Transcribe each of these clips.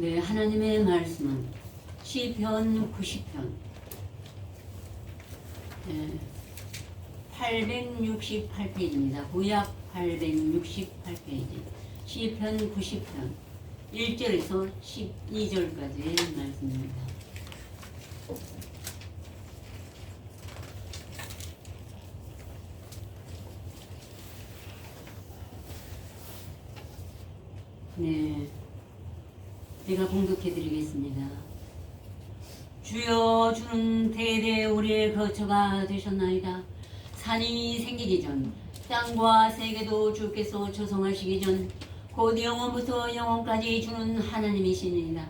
네, 하나님의 말씀은 시편 90편 네, 868페이지입니다. 구약 868페이지 시편 90편 1절에서 12절까지의 말씀입니다. 네, 제가 봉독해 드리겠습니다. 주여 주는 대대 우리의 거처가 되셨나이다. 산이 생기기 전 땅과 세계도 주께서 조성하시기 전 곧 영원부터 영원까지 주는 하나님이시니이다.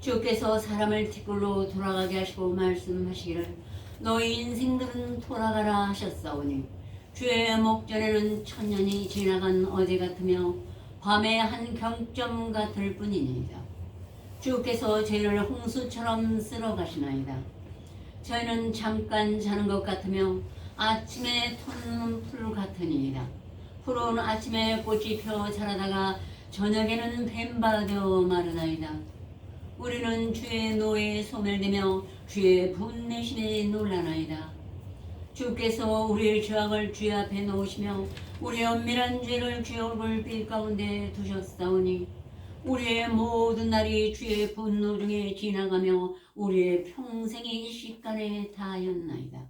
주께서 사람을 티끌로 돌아가게 하시고 말씀하시기를 너희 인생들은 돌아가라 하셨사오니 주의 목전에는 천년이 지나간 어제 같으며 밤의 한 경점 같을 뿐이니이다. 주께서 저희를 홍수처럼 쓸어 가시나이다. 저희는 잠깐 자는 것 같으며 아침에 터는 풀 같으니이다. 푸른 아침에 꽃이 펴 자라다가 저녁에는 뱀바 되어 마르나이다. 우리는 주의 노에 소멸되며 주의 분내심에 놀라나이다. 주께서 우리의 죄악을 주의 앞에 놓으시며 우리의 엄밀한 죄를 주의 얼굴빛 가운데 두셨사오니 우리의 모든 날이 주의 분노 중에 지나가며 우리의 평생이 일시간에 다하였나이다.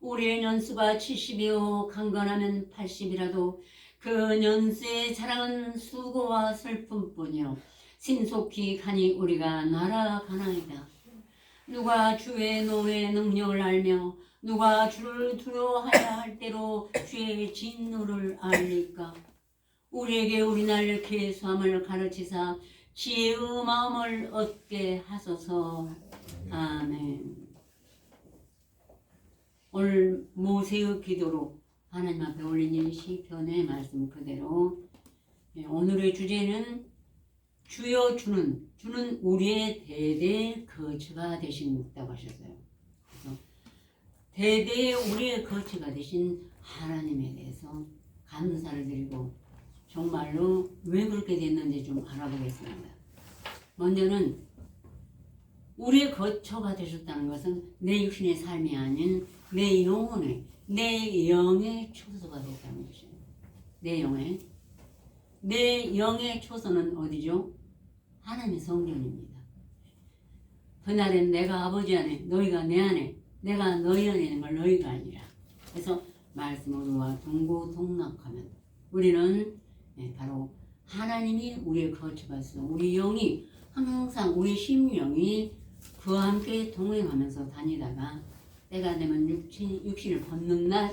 우리의 년수가 70이요 강건하면 80이라도 그 년수의 자랑은 수고와 슬픔뿐이요 신속히 가니 우리가 날아가나이다. 누가 주의 노의 능력을 알며 누가 주를 두려워하야 할 때로 주의 진노를 알리까 우리에게 우리날 계수함을 가르치사 지혜의 마음을 얻게 하소서 아멘 오늘 모세의 기도로 하나님 앞에 올린 이 시편의 말씀 그대로 예, 오늘의 주제는 주여 주는 주는 우리의 대대 거처가 되신다고 하셨어요. 대대 우리의 거처가 되신 하나님에 대해서 감사를 드리고 정말로 왜 그렇게 됐는지 좀 알아보겠습니다. 먼저는 우리의 거처가 되셨다는 것은 내 육신의 삶이 아닌 내 영혼의 내 영의 초소가 됐다는 것이에요. 내 영의 내 영의 초소는 어디죠? 하나님의 성전입니다. 그날엔 내가 아버지 안에 너희가 내 안에 내가 너희 안에 있는 걸 너희가 아니라 그래서 말씀으로와 동고동락하면 우리는 예, 바로 하나님이 우리의 거처가 있어 우리 영이 항상 우리 심령이 그와 함께 동행하면서 다니다가 때가 되면 육신, 육신을 벗는 날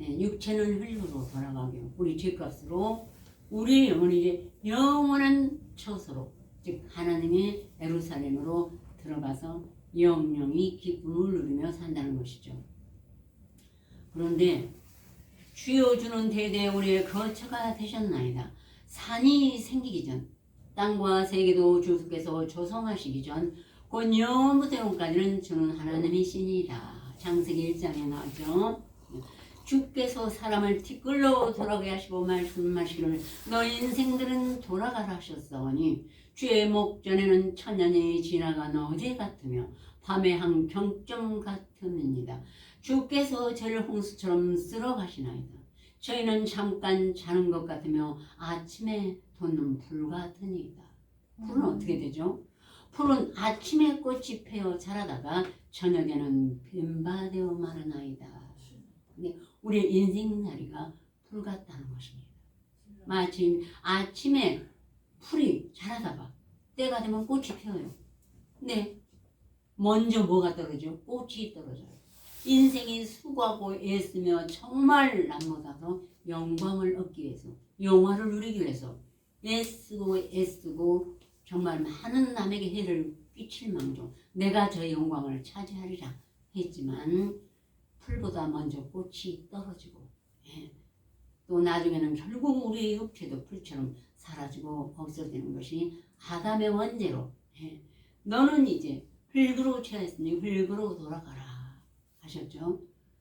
예, 육체는 흙으로 돌아가게 우리 죄값으로 우리 영혼이 이제 영원한 처소로 즉 하나님의 에루살렘으로 들어가서 영영이 기쁨을 누리며 산다는 것이죠. 그런데 주여 주는 대대 우리의 거처가 되셨나이다. 산이 생기기 전 땅과 세계도 주께서 조성하시기 전곧 영원부터 영원까지는 주는 하나님이시니이다. 창세기 1장에 나오죠. 주께서 사람을 티끌로 돌아가게 하시고 말씀하시기를 너 인생들은 돌아가라 하셨사오니 주의 목전에는 천년이 지나간 어제 같으며 밤의 한 경점 같음입니다. 주께서 저를 홍수처럼 쓸어 가시나이다. 저희는 잠깐 자는 것 같으며 아침에 돋는 불 같으니이다. 불은 어떻게 되죠? 풀은 아침에 꽃이 피어 자라다가 저녁에는 뱀바되어 마르나이다. 근데 우리의 인생 나리가 풀 같다는 것입니다. 마침 아침에 풀이 자라다가 때가 되면 꽃이 피어요. 근데 먼저 뭐가 떨어져? 꽃이 떨어져요. 인생이 수고하고 애쓰며 정말 남보다서 영광을 얻기 위해서 영화를 누리기 위해서 애쓰고 애쓰고 정말 많은 남에게 해를 끼칠 망정 내가 저 영광을 차지하리라 했지만 풀보다 먼저 꽃이 떨어지고 예. 또 나중에는 결국 우리의 육체도 풀처럼 사라지고 없어지는 것이 아담의 원죄로 예. 너는 이제 흙으로 취하였으니 흙으로 돌아가라 하셨죠.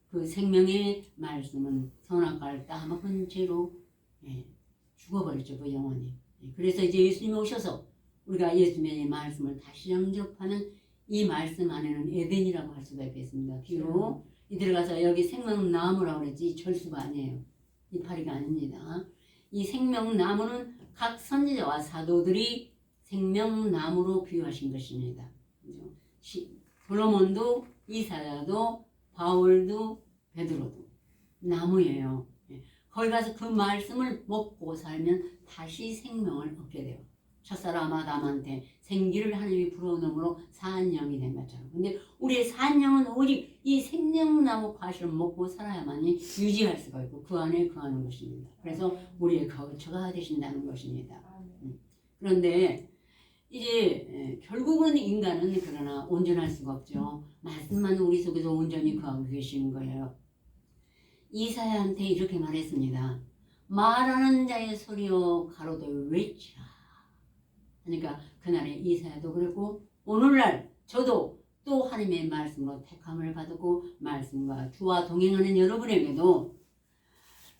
그 생명의 말씀은 선악과를 따먹은 죄로 예. 죽어버렸죠 그 영혼이. 예. 그래서 이제 예수님이 오셔서 우리가 예수님의 말씀을 다시 영접하는 이 말씀 안에는 에덴이라고 할 수가 있겠습니다. 비록 이 들어가서 여기 생명나무라고 그랬지 절수가 아니에요. 이 파리가 아닙니다. 이 생명나무는 각 선지자와 사도들이 생명나무로 비유하신 것입니다. 솔로몬도 이사야도 바울도 베드로도 나무예요. 예. 거기 가서 그 말씀을 먹고 살면 다시 생명을 얻게 돼요. 첫사람 아담한테 생기를 하나님이 불어넣음으로 산영이 된 것처럼. 근데 우리의 산영은 오직 이 생명나무 과실을 먹고 살아야만이 유지할 수가 있고 그 안에 거하는 것입니다. 그래서 우리의 거처가 되신다는 것입니다. 그런데 이제 에, 결국은 인간은 그러나 온전할 수가 없죠. 말씀만 우리 속에서 온전히 거하고 계시는 거예요. 이사야한테 이렇게 말했습니다. 말하는 자의 소리요 가로도 외치라. 그러니까 그날에 이사야도 그랬고 오늘날 저도 또 하나님의 말씀으로 택함을 받았고 말씀과 주와 동행하는 여러분에게도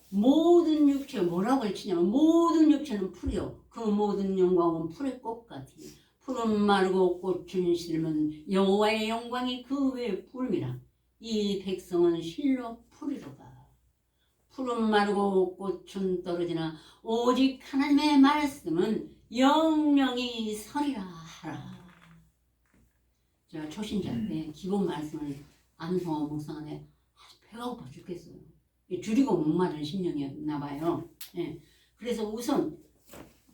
모든 육체 뭐라고 치냐면 모든 육체는 풀이요 그 모든 영광은 풀의 꽃 같으니 푸른 마르고 꽃은 실면 여호와의 영광이 그 외에 푸름이라 이 백성은 실로 풀이로다 푸른 마르고 꽃은 떨어지나 오직 하나님의 말씀은 영영이 서리라 하라 제가 초신자 때 기본 말씀을 암송하고 아주 배가 고파 죽겠어요 줄이고 목마른 심령이었나 봐요. 예. 그래서 우선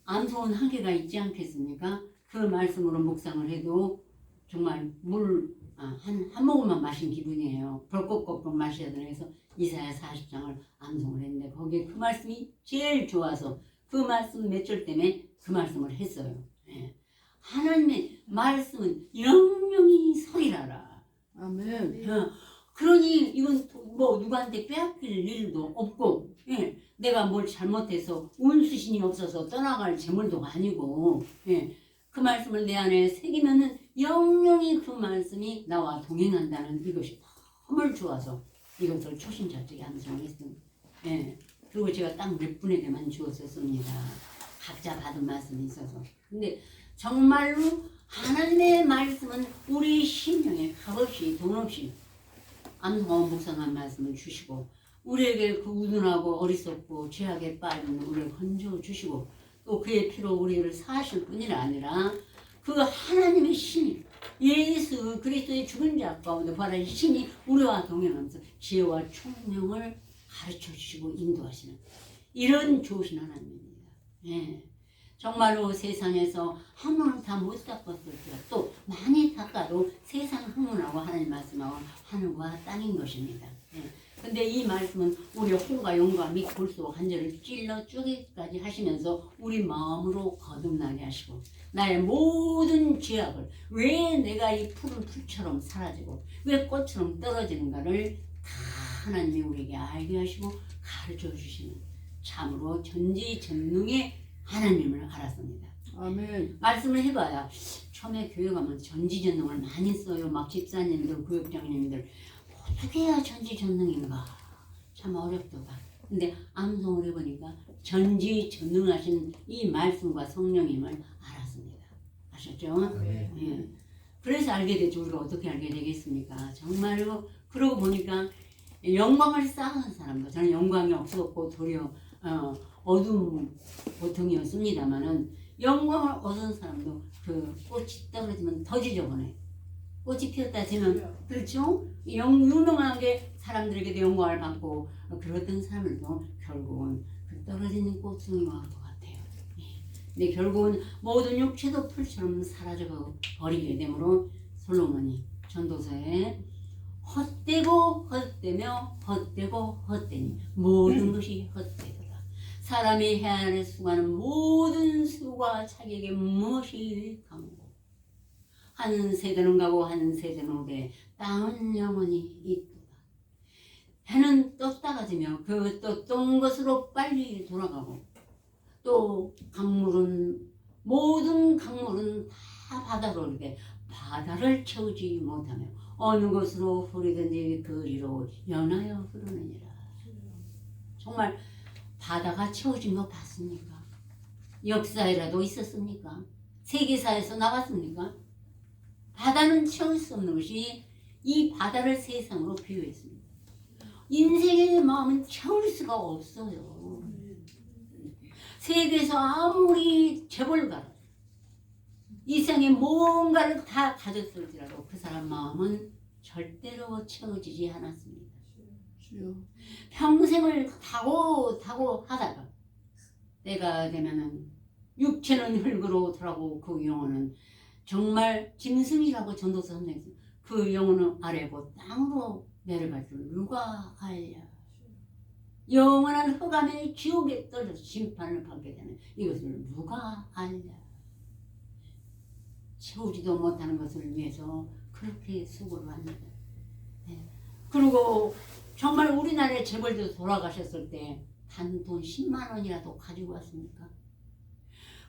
암송은 한계가 있지 않겠습니까? 그 말씀으로 묵상을 해도 정말 물, 아, 한, 한 모금만 마신 기분이에요. 벌컥벌컥 마셔야 되나 해서 이사야 40장을 암송을 했는데 거기에 그 말씀이 제일 좋아서 그 말씀 몇 절 때문에 그 말씀을 했어요. 예. 하나님의 말씀은 영영이 서리라라. 아멘. 어, 그러니 이건 도- 뭐 누구한테 빼앗길 일도 없고 예, 내가 뭘 잘못해서 운수신이 없어서 떠나갈 재물도 아니고 예, 그 말씀을 내 안에 새기면은 영영이 그 말씀이 나와 동행한다는 이것이 너무 좋아서 이것을 초신자적에 암송했습니다. 예, 그리고 제가 딱 몇 분에게만 주었었습니다. 각자 받은 말씀이 있어서 근데 정말로 하나님의 말씀은 우리 심령에 값없이 돈 없이 암송하고 묵상한 말씀을 주시고 우리에게 그 우둔하고 어리석고 죄악에 빠진 우리를 건져 주시고 또 그의 피로 우리를 사실 뿐이 아니라 그 하나님의 신이 예수 그리스도의 죽은 자 가운데 바라신 신이 우리와 동행하면서 지혜와 총명을 가르쳐 주시고 인도하시는 이런 좋으신 하나님입니다. 예. 정말로 세상에서 한문을 다 못 닦았을지라도 많이 닦아도 세상 학문하고 하나님 말씀하고 하늘과 땅인 것입니다. 예. 근데 이 말씀은 우리 혼과 영과 및 골수 한절을 찔러 쪼개까지 하시면서 우리 마음으로 거듭나게 하시고 나의 모든 죄악을 왜 내가 이 푸른 풀처럼 사라지고 왜 꽃처럼 떨어지는가를 다 하나님이 우리에게 알게 하시고 가르쳐 주시는 참으로 전지전능의 하나님을 알았습니다. 아멘. 말씀을 해봐야 처음에 교회 가면 전지전능을 많이 써요. 막 집사님들, 교육장님들 해야 전지전능인가 참 어렵더라. 근데 암송을 해보니까 전지전능하신 이 말씀과 성령임을 알았습니다. 아셨죠? 예. 그래서 알게 되죠. 우리가 어떻게 알게 되겠습니까? 정말로 그러고 보니까 영광을 쌓은 사람도 저는 영광이 없었고 도리어 어, 어두운 고통이었습니다만은 영광을 얻은 사람도 그 꽃이 떨어지면 더 지저분해. 꽃이 피었다 지면 그렇죠? 영, 유명하게 사람들에게도 영광을 받고 그러던 사람들도 결국은 그 떨어지는 꽃송이와 같아요. 예. 근데 결국은 모든 육체도 풀처럼 사라져 버리게 되므로 솔로몬이 전도서에 헛되고 헛되며 헛되고 헛되니 모든 것이 헛되더라. 사람이 해안에 수고하는 모든 수고가 자기에게 무엇이 강고 한 세대는 가고 한 세대는 오되 땅은 영원히 있도다. 해는 떴다가 지며 그또뜬 것으로 빨리 돌아가고 또 강물은 모든 강물은 다 바다로 오르게 바다를 채우지 못하며 어느 곳으로 흐르든지 그리로 연하여 흐르느니라. 정말 바다가 채워진 거 봤습니까? 역사에라도 있었습니까? 세계사에서 나왔습니까? 바다는 채울 수 없는 것이 이 바다를 세상으로 비유했습니다. 인생의 마음은 채울 수가 없어요. 세계에서 아무리 재벌가 이 세상에 뭔가를 다 가졌을지라도 그 사람 마음은 절대로 채워지지 않았습니다. 평생을 타고 타고 하다가 때가 되면은 육체는 흙으로 돌아고 그 영혼은 정말 짐승이라고 전도서 선생님 그 영혼은 아래고 땅으로 내려갈 줄 누가 알랴 영원한 흑암의 지옥에 떨어져서 심판을 받게 되는 이것을 누가 알랴 채우지도 못하는 것을 위해서 그렇게 수고를 합니다 네. 그리고 정말 우리나라의 재벌도 돌아가셨을 때 단돈 10만 원이라도 가지고 왔습니까?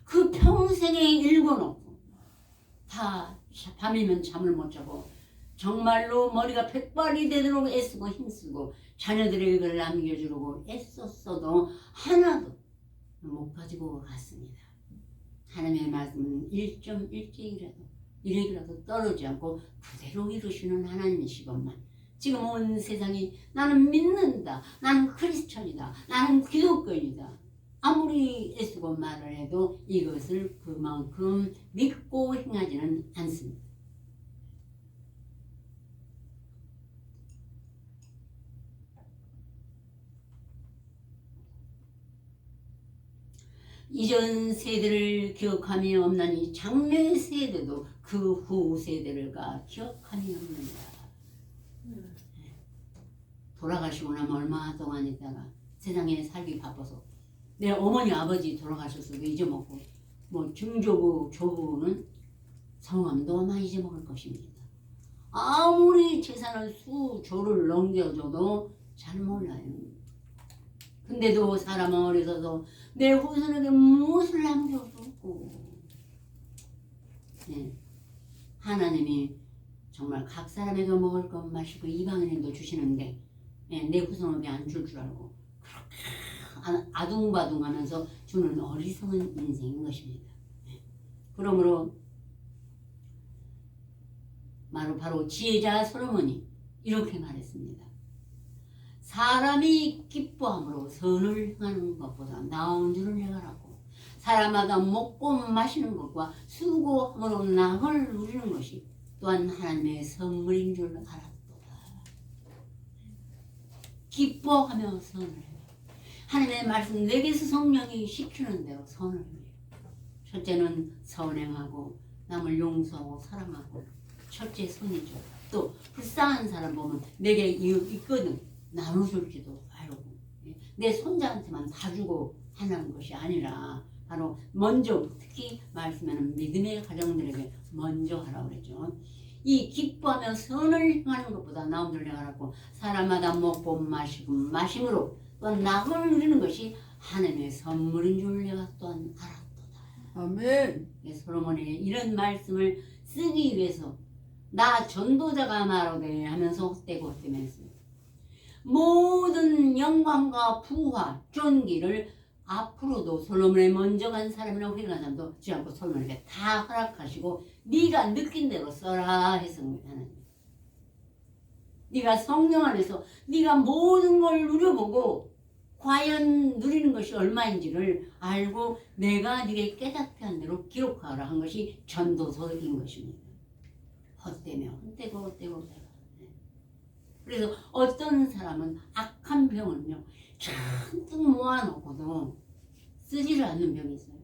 그 평생에 일궈놓고 다 밤이면 잠을 못 자고 정말로 머리가 백발이 되도록 애쓰고 힘쓰고 자녀들에게 그걸 남겨주려고 애썼어도 하나도 못 가지고 갔습니다. 하나님의 말씀은 1.1쟁이라도 1핵이라도 떨어지지 않고 그대로 이루시는 하나님이시건만 지금 온 세상이 나는 믿는다. 나는 크리스천이다. 나는 기독교인이다. 아무리 애쓰고 말을 해도 이것을 그만큼 믿고 행하지는 않습니다. 이전 세대를 기억함이 없나니 장래 세대도 그 후 세대를가 기억함이 없느니라. 돌아가시고 나면 얼마 동안 있다가 세상에 살기 바빠서 내 어머니 아버지 돌아가셨어도 잊어먹고 뭐 증조부 조부는 성함도 아마 잊어먹을 것입니다. 아무리 재산을 수조를 넘겨줘도 잘 몰라요. 근데도 사람은 어려서도 내 후손에게 무엇을 남겨주고 네. 하나님이 정말 각 사람에게 먹을 것 마시고 이방인에도 주시는데 예, 내 후손에게 안 줄 줄 알고 아- 아둥바둥하면서 주는 어리석은 인생인 것입니다. 예. 그러므로 바로 바로 지혜자 솔로몬이 이렇게 말했습니다. 사람이 기뻐함으로 선을 행하는 것보다 나은 줄을 알았고 사람마다 먹고 마시는 것과 수고함으로 낙을 누리는 것이 또한 하나님의 선물인 줄 알았도다. 기뻐하며 선을 해. 하나님의 말씀 내게서 성령이 시키는 대로 선을 해. 첫째는 선행하고 남을 용서하고 사랑하고 첫째 선이죠. 또 불쌍한 사람 보면 내게 있거든 나눠줄지도 알고 예. 내 손자한테만 다 주고 하는 것이 아니라 바로 먼저 특히 말씀에는 믿음의 가정들에게 먼저 하라고 그랬죠. 이 기뻐하며 선을 행하는 것보다 내가 알았고 사람마다 먹고 마시고 마심으로 또한 낙을 누리는 것이 하나님의 선물인 줄 내가 또한 알았도다. 아멘. 예, 솔로몬의 이런 말씀을 쓰기 위해서 나 전도자가 말하되 하면서 헛되고 헛되면서 모든 영광과 부와 존귀를 앞으로도 솔로몬의 먼저 간 사람이라고 회개한 사람도 지 않고 솔로몬에게 다 허락하시고 네가 느낀 대로 써라 했습니다 하나님. 네가 성령 안에서 네가 모든 걸 누려보고 과연 누리는 것이 얼마인지를 알고 내가 네게 깨닫게 한 대로 기록하라 한 것이 전도서인 것입니다. 헛되며 헛되고 헛되고 헛되고 네. 그래서 어떤 사람은 악한 병은요 잔뜩 모아놓고도 쓰지를 않는 병이 있어요.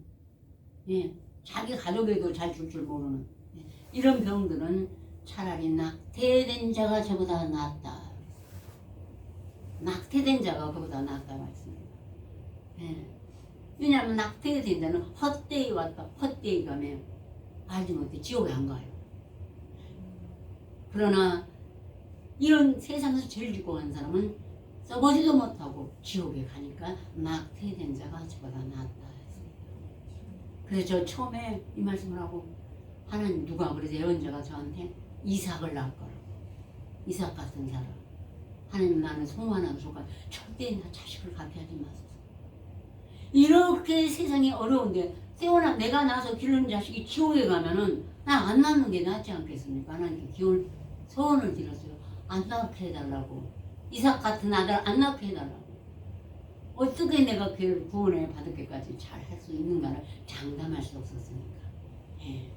예, 자기 가족에도 잘 줄 줄 모르는 예, 이런 병들은 차라리 낙태된 자가 저보다 낫다. 낙태된 자가 그보다 낫다 말씀입니다. 예. 왜냐하면 낙태된 자는 헛되이 왔다 헛되이 가면 알지 못해 지옥에 안 가요. 그러나 이런 세상에서 제일 간 사람은 써보지도 못하고 지옥에 가니까 낙태된 자가 저보다 낫다 했습니다. 그래서 저 처음에 이 말씀을 하고 하나님 누가 그래서 예언자가 저한테 이삭을 낳을 거라고 이삭 같은 사람 하나님 나는 송환하는 조카 절대 나 자식을 갖게 하지 마소서 이렇게 세상이 어려운데 세워나 내가 나서 기르는 자식이 지옥에 가면은 나 안 낳는 게 낫지 않겠습니까? 하나님께 기울 소원을 드렸어요. 안 낳게 해달라고. 이삭 같은 아들 안 낳게 해달라고. 어떻게 내가 그 구원을 받을게까지 잘 할 수 있는가를 장담할 수 없었으니까. 예.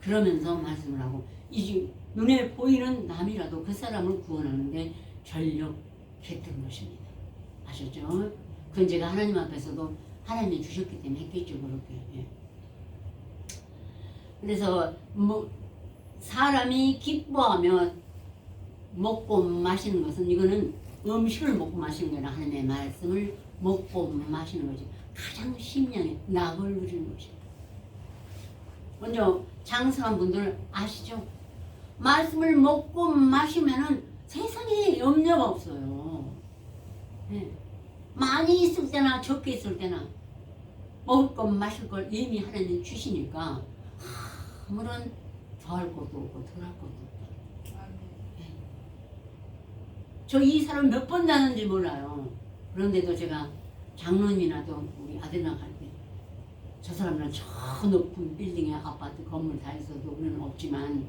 그러면서 말씀을 하고 이 눈에 보이는 남이라도 그 사람을 구원하는데 전력했던 것입니다. 아셨죠? 그건 제가 하나님 앞에서도 하나님이 주셨기 때문에 했겠죠 그렇게. 예. 그래서 뭐 사람이 기뻐하며 먹고 마시는 것은 이거는 음식을 먹고 마시는 게 아니라 하나님의 말씀을 먹고 마시는 거지. 가장 심령에 낙을 누리는 것이에요. 먼저 장성한 분들 아시죠? 말씀을 먹고 마시면은 세상에 염려가 없어요. 예. 많이 있을 때나 적게 있을 때나 먹을 것 마실 걸 이미 하나님 주시니까 아무런 더할 것도 없고 덜할 것도 없다. 저이 사람 몇 번 나는지 몰라요. 그런데도 제가 장로님이나도 우리 아들이랑 갈때저 사람은 저 높은 빌딩에 아파트 건물 다 있어도 우리는 없지만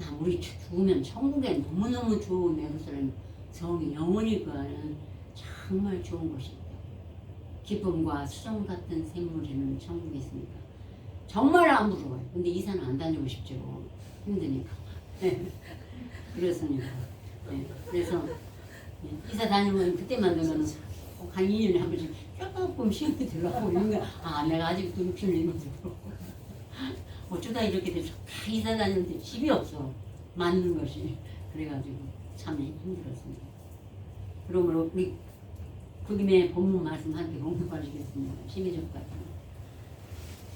나 우리 죽으면 천국에 너무너무 좋은 예루살렘 성이 거하는 정말 좋은 곳이 있다. 기쁨과 수정 같은 샘물이는 천국에 있으니까 정말 안 부러워요. 근데 이사는 안 다니고 싶죠. 힘드니까. 그렇습니다. 네, 그래서 네, 이사 다니면 그때만 되면 꼭한 2년에 한 번씩 조금 시험이 들어가고 이런 거, 아, 내가 아직도 60년이 들고. 어쩌다 이렇게 돼서 다 이사 다니는데 집이 없어. 맞는 것이. 그래가지고 참 힘들었습니다. 그러므로 우리 그 김에 본문 말씀 함께 공부하시겠습니다. 12절 같은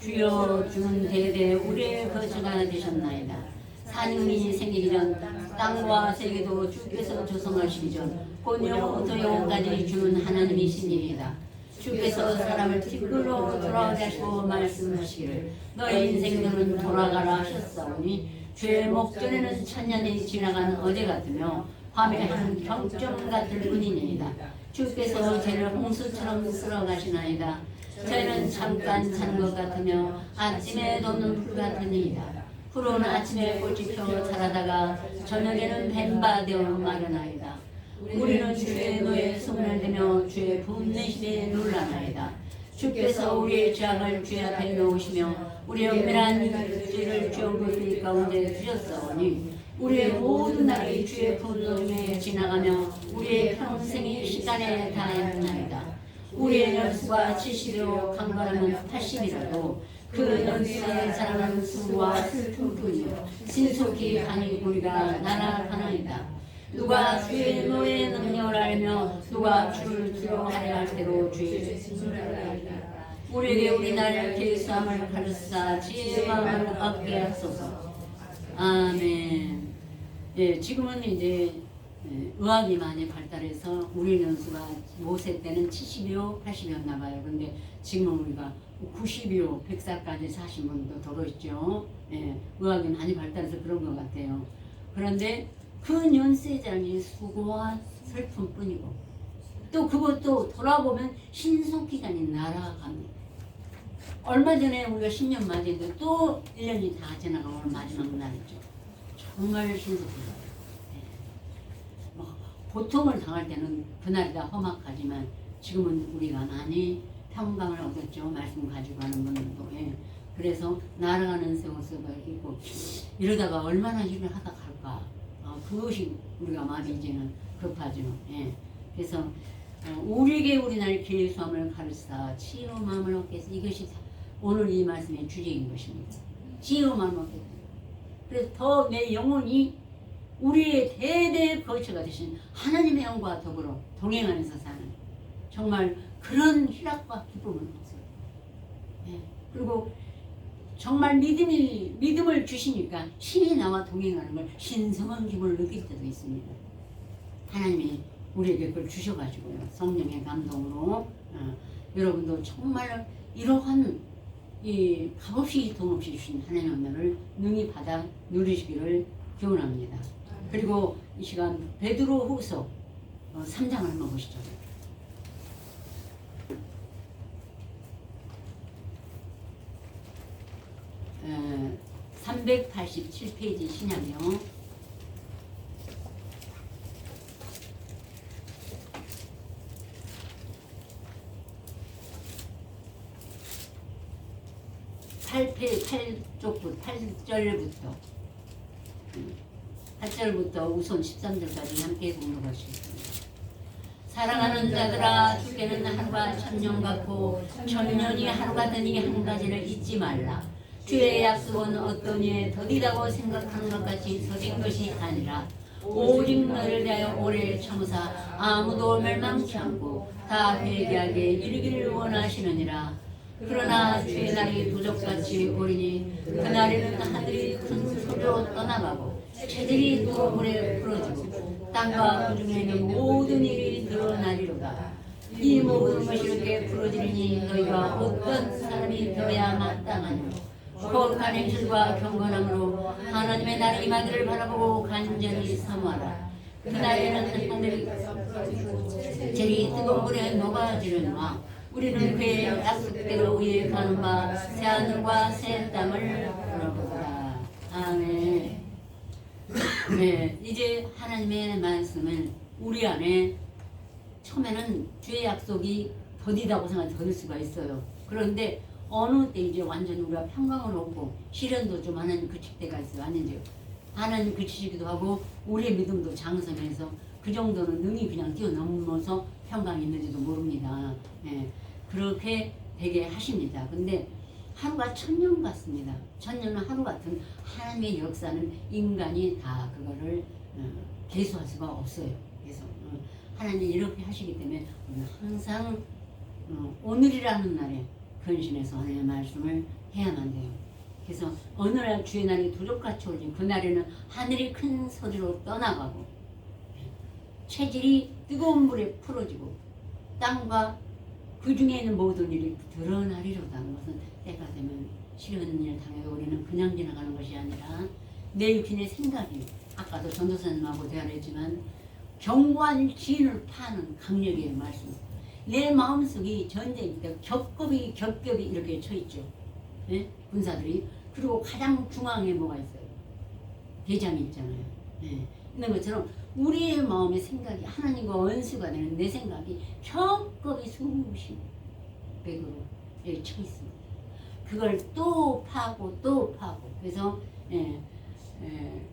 주여 주는 대대 우리의 거처가 되셨나이다. 산음이 생기기 전 땅과 세계도 주께서 조성하시기 전곧 영부터 영까지 주는 하나님이시니이다. 주께서 사람을 티끌로 돌아오게 하시고 말씀하시기를 너의 인생들은 돌아가라 하셨사오니 주의 목전에는 천년이 지나간 어제 같으며 밤에 한 경점 같을 뿐이니이다. 주께서 죄를 홍수처럼 쓸어가시나이다. 저희는 잠깐 잔 것 같으며 아침에 돋는 불 같으니이다. 푸른 아침에 꽃이 펴 자라다가 저녁에는 뱀바 되어 마르나이다. 우리는 주의 노에 손을 대며 주의 분내심에 놀라나이다. 주께서 우리의 죄악을 주 앞에 놓으시며 우리의 은밀한 죄를 주의 가운데 두셨사오니 우리의 모든 날이 주의 분노에 지나가며 우리의 평생이 시간에 다했나이다. 우리의 연수가 70이요 강건하면 80이라도 그 연수의 사랑은 수와 슬픔뿐이요 신속히 가니 우리가 날아가나이다. 누가 주의 노의 능력을 알며 누가 주를 두려워하려 할 때로 주의 우리에게 우리나라의 계수함을 가르사 지혜의 마음을 얻게 하소서. 아멘. 예, 지금은 이제 예, 의학이 많이 발달해서 우리 연수가 5세 때는 70이요, 80이었나 봐요. 근데 지금은 우리가 90이요, 100살까지 사신 분도 더러 있죠. 예, 의학이 많이 발달해서 그런 것 같아요. 그런데 그 연세장이 수고와 슬픔뿐이고 또 그것도 돌아보면 신속기간이 날아갑니다. 얼마 전에 우리가 10년 맞이했는데 또 1년이 다 지나가 오늘 마지막 날이죠. 정말 신속해요. 예. 뭐 고통을 당할 때는 그날이 다 험악하지만 지금은 우리가 많이 평강을 얻었죠. 말씀 가지고 가는 분들도. 예. 그래서 날아가는 세월서가 있고 이러다가 얼마나 일을 하다 갈까. 아, 그것이 우리가 마음이 이제는 급하죠. 예. 그래서 어, 우리에게 우리나라 계수함을 가르사 치유 마음을 해서 이것이 오늘 이 말씀의 주제인 것입니다. 치유 마음을 해서. 그래서 더 내 영혼이 우리의 대대 거처가 되신 하나님의 영과 더불어 동행하면서 사는 정말 그런 희락과 기쁨을 얻어요. 예. 그리고 정말 믿음이 믿음을 주시니까 신이 나와 동행하는 걸 신성한 기분을 느낄 때도 있습니다. 하나님이 우리에게 그걸 주셔가지고요 성령의 감동으로 어, 여러분도 정말 이러한 이 값없이 돈 없이 주신 하나님의 은혜를 능히 받아 누리시기를 기원합니다. 그리고 이 시간 베드로 후서 3장을 한번 보시죠. 에, 387페이지 신약이요. 팔페 8쪽부터 8절부터 8절부터 우선 13절까지 함께 공부하시겠습니다. 사랑하는 자들아 주께는 하루가 천년 같고 천년이 하루 같으니 한 가지를 잊지 말라. 주의 약속은 어떤 이에 더디다고 생각하는 것 같이 더딘 것이 아니라 오직 너를 대하여 오래 참으사 아무도 멸망치 않고 다 회개하게 이르기를 원하시느니라. 그러나 주의 날이 도적같이 오리니 그날에는 하늘이 큰 소리로 떠나가고 채들이 또 물에 풀어지고 땅과 그 중에 있는 모든 일이 드러나리로다. 이 모든 것이 이렇게 풀어지니 너희가 어떤 사람이 되어야 마땅하뇨. 거룩한 행실과 경건함으로 하나님의 날이 임하기를 바라보고 간절히 사모하라. 그날에는 하늘이 젤이 뜨거운 물에 녹아지려니와 우리는 그의 약속대로 위에 가는 바 새하늘과 새 땅을 바라보다. 아멘. 네, 이제 하나님의 말씀은 우리 안에 처음에는 주의 약속이 더디다고 생각해 더딜 수가 있어요. 그런데 어느 때 이제 완전 우리가 평강을 얻고 시련도 좀 하나님 그칠 때가 있어요. 아닌지요? 하나님 그치시기도 하고 우리의 믿음도 장성해서 그 정도는 능히 그냥 뛰어넘어서 평강이 있는지도 모릅니다. 예, 그렇게 되게 하십니다. 근데 하루가 천년 같습니다. 천년은 하루 같은 하나님의 역사는 인간이 다 그거를 어, 개수할 수가 없어요. 그래서 어, 하나님이 이렇게 하시기 때문에 항상 어, 오늘이라는 날에 근신해서 하나님의 말씀을 해야만 돼요. 그래서 어느 날 주의 날이 도적같이 오지 그 날에는 하늘이 큰 소리로 떠나가고 체질이 뜨거운 물에 풀어지고 땅과 그 중에 있는 모든 일이 드러나리로다. 무슨 때가 되면 싫은 일 당해도 우리는 그냥 지나가는 것이 아니라 내 육신의 생각이 아까도 전도사님하고 대화했지만 경고한 지인을 파는 강력의 말씀. 내 마음속이 전쟁이 때 겹겹이 겹겹이 이렇게 쳐 있죠. 예? 군사들이 그리고 가장 중앙에 뭐가 있어요? 대장이 있잖아요. 예. 있는 것처럼 우리의 마음의 생각이 하나님과 원수가 되는 내 생각이 겹겹이 수십 백으로 여기 쳐 있습니다. 그걸 또 파고 또 파고 그래서 예, 예,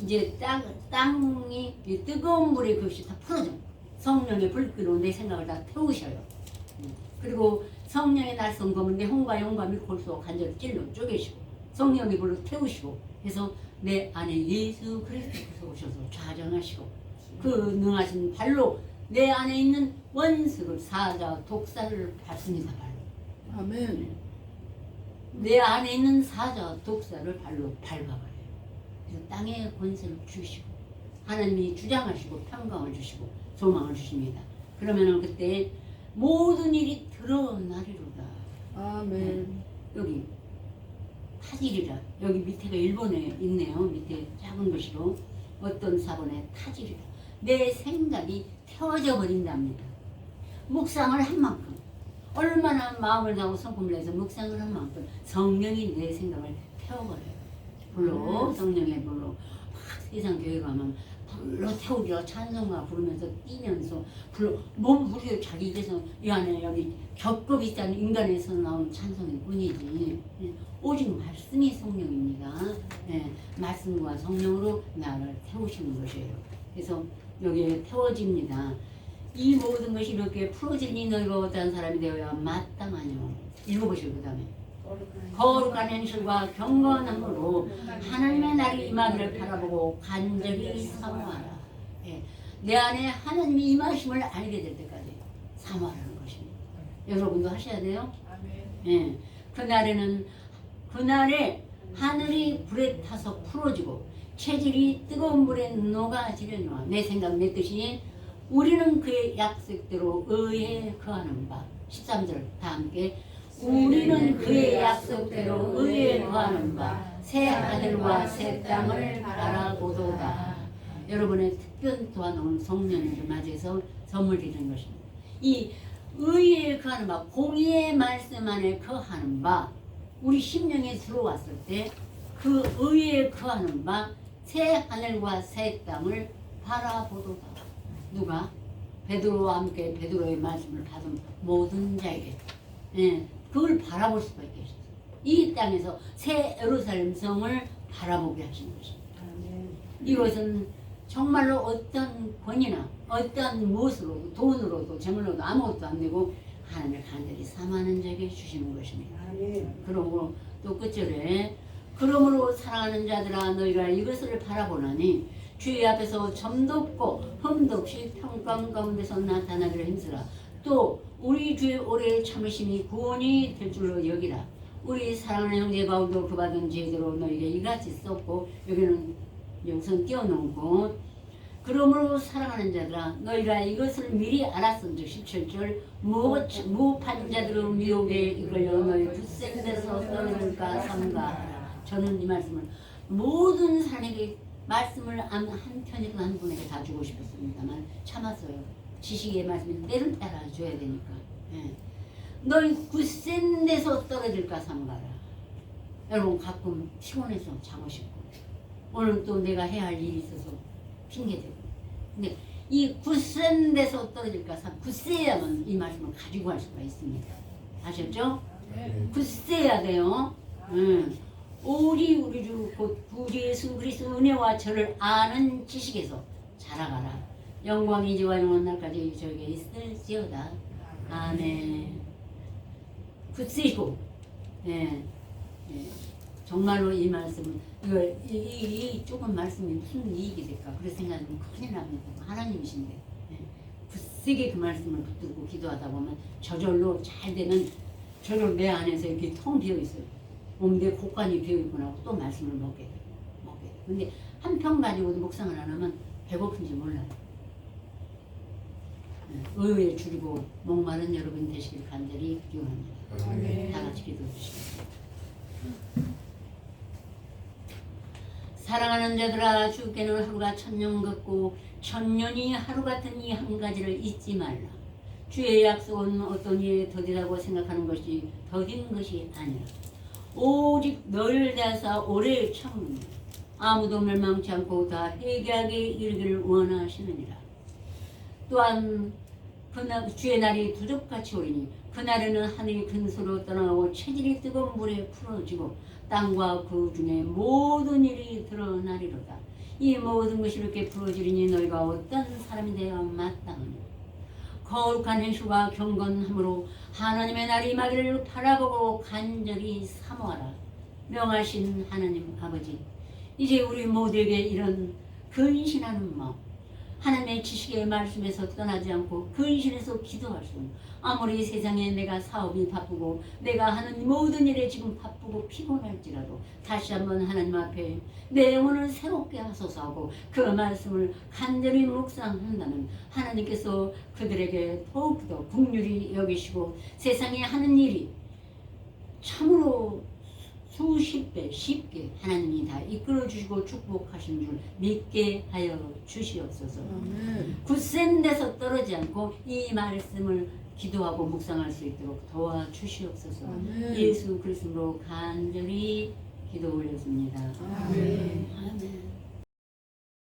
이제 땅, 땅이 이 뜨거운 물에 그것이 다 풀어져 성령의 불길로 내 생각을 다 태우셔요. 음. 그리고 성령의 날선 검은 내 혼과 영감이 골수 간절히 찔러 쪼개시고 성령의 불로 태우시고 그래서 내 안에 예수 그리스도께서 오셔서 좌정하시고 그 능하신 발로 내 안에 있는 원수를 사자 독사를 밟습니다 발로 아멘. 내 안에 있는 사자 독사를 발로 밟아버려요 그래서 땅에 권세를 주시고 하나님이 주장하시고 평강을 주시고 소망을 주십니다. 그러면은 그때 모든 일이 드러나리로다 아멘. 여기 타질이라. 여기 밑에가 일본에 있네요. 밑에 작은 글씨로 어떤 사본에 타질이라. 내 생각이 태워져 버린답니다. 묵상을 한 만큼 얼마나 마음을 다하고 성품을 내서 묵상을 한 만큼 성령이 내 생각을 태워버려요. 불로 성령의 불로 막 세상 교회 가면 불로 태우기로 찬송가 부르면서 뛰면서 불로 몸 부려 자기 입에서 이 안에 여기 겹겹이 있다는 인간에서 나온 찬송일 뿐이지 예, 오직 말씀이 성령입니다. 예, 말씀과 성령으로 나를 태우시는 것이에요. 그래서 여기에 태워집니다. 이 모든 것이 이렇게 풀어지니 어떠한 사람이 되어야 마땅하뇨. 읽어보시고 그 다음에 거룩한 행실과 경건함으로 하나님의 날이 임하기를 바라보고 간절히 사모하라. 예, 내 안에 하나님이 임하심을 알게 될 때까지 사모하라는 것입니다. 여러분도 하셔야 돼요. 예, 그날에는 그날에 하늘이 불에 타서 풀어지고 체질이 뜨거운 물에 녹아지려니와 내 생각 내 뜻이 우리는 그의 약속대로 의에 거하는 바 13절 다 함께 우리는 그의 약속대로 의에 거하는 바 새 하늘과 새 땅을 바라보도다 여러분의 특별 도와놓은 성년을 맞이해서 선물 드리는 것입니다 이 의에 거하는 바 공의의 말씀 안에 거하는 바 우리 심령에 들어왔을 때 그 의에 거하는 바 새 하늘과 새 땅을 바라보도다. 누가? 베드로와 함께 베드로의 말씀을 받은 모든 자에게 예, 그걸 바라볼 수밖에 없어요. 이 땅에서 새 예루살렘 성을 바라보게 하신 것입니다. 이것은 정말로 어떤 권이나 어떤 무엇으로도 돈으로도 재물로도 아무것도 안 되고 하나님을 간절히 사모하는 자에게 주시는 것입니다. 그러고 또 끝절에 그러므로 사랑하는 자들아 너희가 이것을 바라보나니 주의 앞에서 점도 없고 흠도 없이 평강 가운데서 나타나기를 힘쓰라 또 우리 주의 오래 참으심이 구원이 될 줄로 여기라. 우리 사랑하는 형제 바울도 그 받은 제대로 너희에게 이같이 썼고 여기는 영선 띄워놓고 그러므로 사랑하는 자들아 너희가 이것을 미리 알았은 즉 17절 무판 자들은 미혹에 이끌려 너희 굳센 데서 떨어질까 삼가하라. 저는 이 말씀을 모든 사람에게 말씀을 한, 한 편이든 한 분에게 다 주고 싶었습니다만 참았어요 지식의 말씀이 때를 따라 줘야 되니까. 예. 너희 굳센 데서 떨어질까 삼가라. 여러분 가끔 피곤해서 자고 싶고. 오늘 또 내가 해야 할 일이 있어서 핑계대고. 근데 이 굳센 데서 떨어질까 삼 굳세야만 이 말씀을 가지고 할 수가 있습니다. 아셨죠? 굳세야 돼요. 음. 오리 우리 주 곧 구주 예수 그리스도 은혜와 저를 아는 지식에서 자라가라 영광이 이제와 영원 날까지 저에게 있을지어다 아멘 굳세고 예. 예. 정말로 이 말씀은 이걸 이, 이, 이 조금 말씀이 무슨 이익이 될까 그런 생각하면 큰일 납니다 하나님이신데 예. 굳세게 그 말씀을 붙들고 기도하다 보면 저절로 잘 되는 저절 내 안에서 이렇게 텅 비어 있어요 몸내 곳간이 비어 있구나 하고 또 말씀을 먹게 돼 먹게 돼 근데 한평 가지고도 묵상을 안 하면 배고픈지 몰라요 예. 의외에 줄이고 목마른 여러분 되시길 간절히 기원합니다 다 같이 기도해 주시겠습니다. 사랑하는 자들아 주께는 하루가 천년 같고 천년이 하루 같은 이 한 가지를 잊지 말라. 주의 약속은 어떤 이에 더디다고 생각하는 것이 더딘 것이 아니라 오직 너를 대하사 오래 참으니 아무도 멸망치 않고 다 회개하게 이르기를 원하시느니라. 또한 그날 주의 날이 두적같이 오리니 그날에는 하늘이 근소로 떠나가고 체질이 뜨거운 물에 풀어지고 땅과 그 중에 모든 일이 드러나리로다. 이 모든 것이 이렇게 풀어지리니 너희가 어떤 사람이 되어 마땅하니 거룩한 행수가 경건함으로 하나님의 날이 임하기를 바라보고 간절히 사모하라. 명하신 하나님 아버지 이제 우리 모두에게 이런 근신하는 마음 하나님의 지식의 말씀에서 떠나지 않고 근신해서 기도할 수 있는 아무리 세상에 내가 사업이 바쁘고 내가 하는 모든 일에 지금 바쁘고 피곤할지라도 다시 한번 하나님 앞에 내 영혼을 새롭게 하소서 하고 그 말씀을 간절히 묵상한다면 하나님께서 그들에게 더욱더 국률이 여기시고 세상에 하는 일이 참으로 수십 배 쉽게 하나님이 다 이끌어 주시고 축복하신 줄 믿게 하여 주시옵소서. 굳센 데서 떨어지 않고 이 말씀을 기도하고 묵상할 수 있도록 도와 주시옵소서. 예수 그리스도로 간절히 기도 올렸습니다. 아멘. 아멘.